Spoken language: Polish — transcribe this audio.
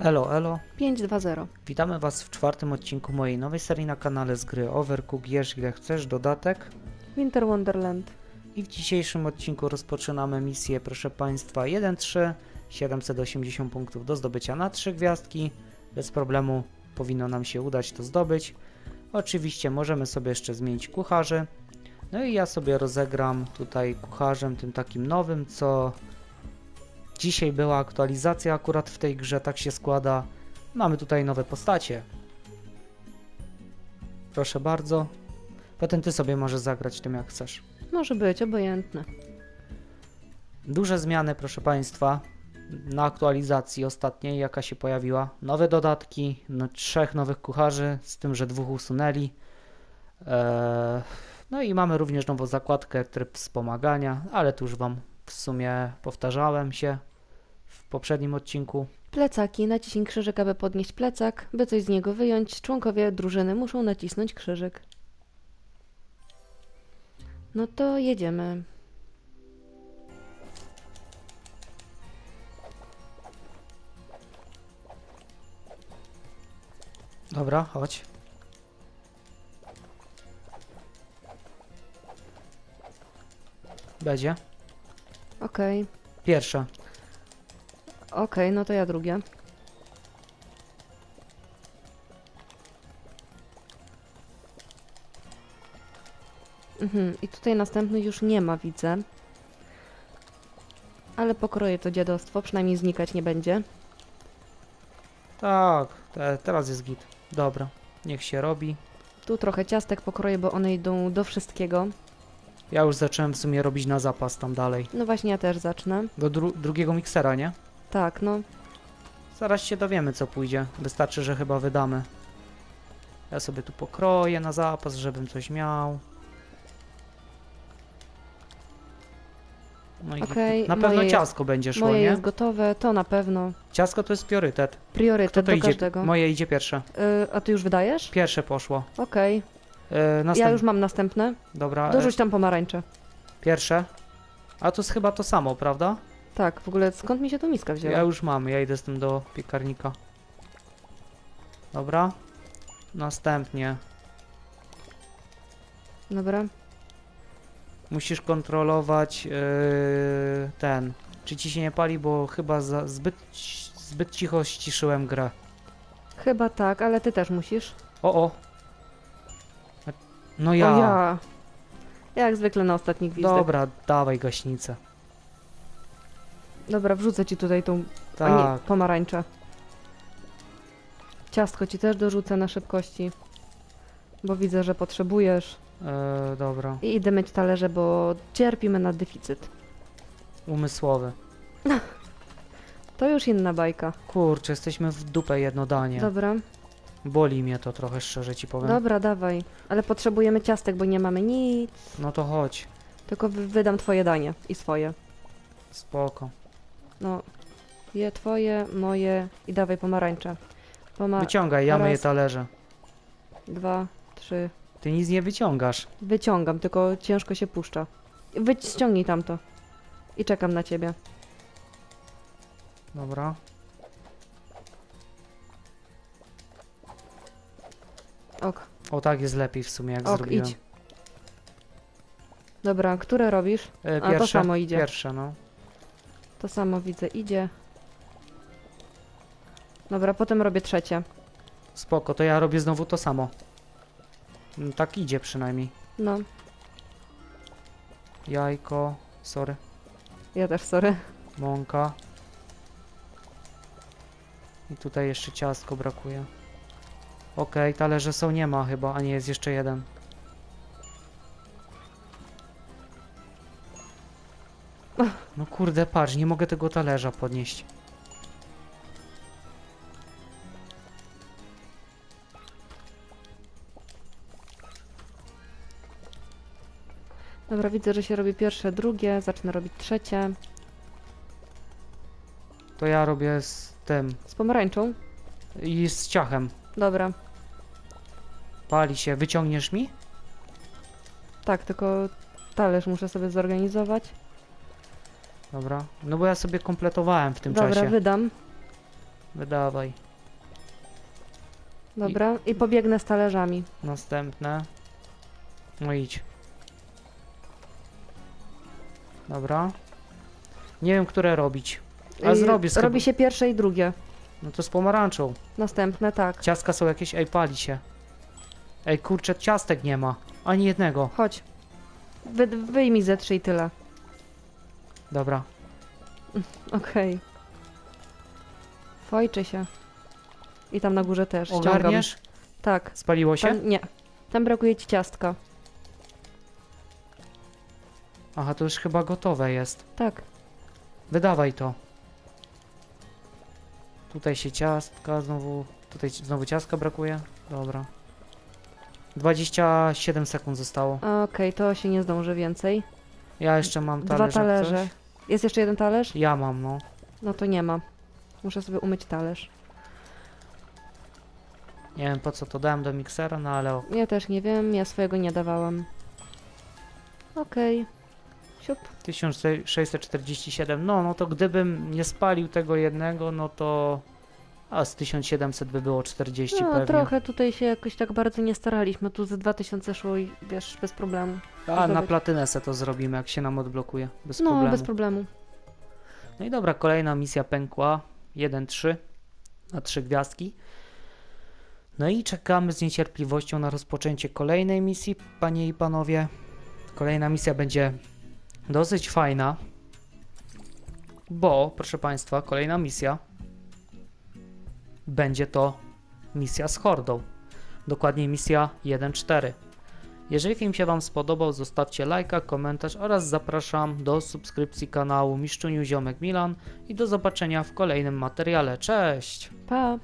Elo, elo. 5-2-0. Witamy Was w czwartym odcinku mojej nowej serii na kanale z gry Overcook. Jesz ile chcesz, dodatek. Winter Wonderland. I w dzisiejszym odcinku rozpoczynamy misję, proszę Państwa, 1-3, 780 punktów do zdobycia na 3 gwiazdki. Bez problemu powinno nam się udać to zdobyć. Oczywiście możemy sobie jeszcze zmienić kucharzy. No i ja sobie rozegram tutaj kucharzem tym takim nowym, co dzisiaj była aktualizacja akurat w tej grze, tak się składa. Mamy tutaj nowe postacie. Proszę bardzo. Potem Ty sobie możesz zagrać tym jak chcesz. Może być, obojętne. Duże zmiany, proszę Państwa, na aktualizacji ostatniej, jaka się pojawiła. Nowe dodatki, no, trzech nowych kucharzy, z tym, że dwóch usunęli. Eee, no i mamy również nową zakładkę, tryb wspomagania, ale tu już Wam w sumie powtarzałem się w poprzednim odcinku. Plecaki. Naciśnij krzyżyk, aby podnieść plecak. By coś z niego wyjąć, członkowie drużyny muszą nacisnąć krzyżyk. No to jedziemy. Dobra, chodź. Będzie. Okej. Pierwsza. Okej, no to ja drugie. Mhm, i tutaj następny już nie ma, widzę. Ale pokroję to dziadostwo, przynajmniej znikać nie będzie. Tak, te, teraz jest git. Dobra, niech się robi. Tu trochę ciastek pokroję, bo one idą do wszystkiego. Ja już zacząłem w sumie robić na zapas tam dalej. No właśnie, ja też zacznę. Do dru drugiego miksera, nie? Tak, no. Zaraz się dowiemy co pójdzie. Wystarczy, że chyba wydamy. Ja sobie tu pokroję na zapas, żebym coś miał. No i Okej, na pewno moje ciasko będzie szło, Moje nie? jest gotowe, to na pewno. Ciasko to jest priorytet. Kto Priorytet to do idzie? każdego. Moje idzie pierwsze. Y, a ty już wydajesz? Pierwsze poszło. Okej. Ja następ... już mam następne. Dobra, Dorzuć e, tam pomarańcze. pierwsze. A to jest chyba to samo, prawda? Tak, w ogóle skąd mi się tu miska wzięła? Ja już mam, ja idę z tym do piekarnika. Dobra. Następnie Dobra. musisz kontrolować yy, ten. Czy ci się nie pali, bo chyba za, zbyt, zbyt cicho ściszyłem grę. Chyba tak, ale ty też musisz. O, o. No ja. O ja. Jak zwykle na ostatni gwizdek. Dobra, dawaj gaśnicę. Dobra, wrzucę ci tutaj tą a Tak. nie, pomarańczę. Ciastko ci też dorzucę na szybkości. Bo widzę, że potrzebujesz. E, dobra. I idę myć talerze, bo cierpimy na deficyt. Umysłowy. To już inna bajka. Kurczę, jesteśmy w dupę jednodanie. Dobra, Boli mnie to trochę, szczerze ci powiem. dobra, dawaj. Ale potrzebujemy ciastek, bo nie mamy nic. No to chodź. Tylko wy- wydam twoje danie i swoje. Spoko. No, je twoje, moje i dawaj pomarańcze. Poma Wyciągaj, ja myję talerze. dwa, trzy. Ty nic nie wyciągasz. Wyciągam, tylko ciężko się puszcza. Wyć, ściągnij tamto. I czekam na ciebie. Dobra. Ok, O tak jest lepiej w sumie, jak ok, zrobiłem. idź. Dobra, które robisz? E, to pierwsze, samo idzie. Pierwsze, no. To samo widzę, idzie. Dobra, potem robię trzecie. Spoko, to ja robię znowu to samo. Mm, Tak idzie przynajmniej. No, Jajko, sorry, ja też, sorry. mąka. I tutaj jeszcze ciastko brakuje. Okej, talerze są, nie ma chyba, a nie, jest jeszcze jeden. No kurde, patrz, nie mogę tego talerza podnieść. Dobra, widzę, że się robi pierwsze, drugie, zacznę robić trzecie. To ja robię z tym Z pomarańczą? i z ciachem. Dobra, Pali się, wyciągniesz mi? tak, tylko talerz muszę sobie zorganizować. Dobra. No bo ja sobie kompletowałem w tym Dobra, czasie. wydam. Wydawaj. Dobra, i pobiegnę z talerzami. Następne. No idź. Dobra. Nie wiem, które robić. A I zrobię z Robi się pierwsze i drugie. No to z pomarańczą. Następne, tak. Ciastka są jakieś, ej, pali się. Ej, kurczę, ciastek nie ma. Ani jednego. Chodź. Wy, wyjmij ze trzy i tyle. Dobra. Okej. Fojczy się. I tam na górze też. Ściągam. Ogarniesz? Tak. Spaliło się? Tam, nie. Tam brakuje ci ciastka. Aha, to już chyba gotowe jest. Tak. Wydawaj to. Tutaj się ciastka znowu. Tutaj znowu ciastka brakuje. Dobra. 27 sekund zostało. Okej, to się nie zdąży więcej. Ja jeszcze mam Dwa talerz. jak talerze. coś. Jest jeszcze jeden talerz? Ja mam, no. No to nie ma. Muszę sobie umyć talerz. Nie wiem po co to dałem do miksera, no ale o. Ja też nie wiem, ja swojego nie dawałam. Okej. Siup. 1647. No, no to gdybym nie spalił tego jednego, no to. A z 1700 by było 40 No, pewnie. trochę tutaj się jakoś tak bardzo nie staraliśmy. Tu ze 2000 szło i wiesz, bez problemu. A na zdobyć. platynę se to zrobimy, jak się nam odblokuje. Bez no, problemu. bez problemu. No i dobra, kolejna misja pękła. 1-3 na 3 gwiazdki. No i czekamy z niecierpliwością na rozpoczęcie kolejnej misji, panie i panowie. Kolejna misja będzie dosyć fajna, bo, proszę państwa, kolejna misja będzie to misja z hordą. Dokładnie misja 1-4. Jeżeli film się Wam spodobał, zostawcie lajka, komentarz oraz zapraszam do subskrypcji kanału Miszczuniu Ziomek Milan i do zobaczenia w kolejnym materiale. Cześć! Pa!